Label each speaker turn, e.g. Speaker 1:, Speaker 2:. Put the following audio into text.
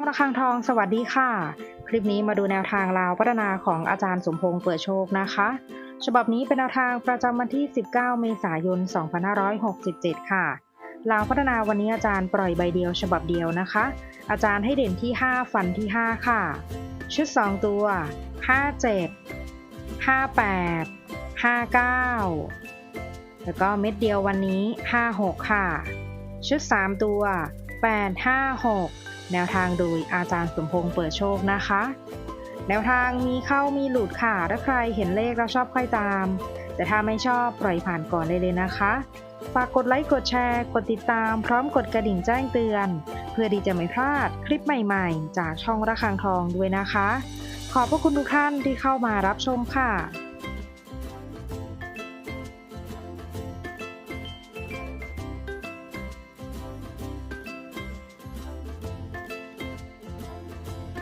Speaker 1: องระฆังทองสวัสดีค่ะ คลิปนี้มาดูแนวทางลาวพัฒนาของอาจารย์สมพงษ์เปิดโชคนะคะ ฉบับนี้เป็นแนวทางประจำวันที่ 19 เมษายน 2567 ค่ะลาวพัฒนาวันนี้อาจารย์ปล่อยใบเดียวฉบับเดียวนะคะ อาจารย์ให้เด่นที่ 5 ฟันที่ 5 ค่ะ ชุด 2 ตัว 57 58 59 แล้วก็เม็ดเดียววันนี้ 56 ค่ะ ชุด 3 ตัว 8 5 6 แนวทางโดยอาจารย์สมพงษ์เปิดโชคนะคะ แนวทางมีเข้ามีหลุดค่ะ ถ้าใครเห็นเลขแล้วชอบค่อยตาม แต่ถ้าไม่ชอบปล่อยผ่านก่อนได้เลยนะคะ ฝากกดไลค์กดแชร์ กดติดตาม พร้อมกดกระดิ่งแจ้งเตือน เพื่อที่จะไม่พลาดคลิปใหม่ๆ จากช่องระฆังทองด้วยนะคะ ขอบพระคุณทุกท่านที่เข้ามารับชมค่ะ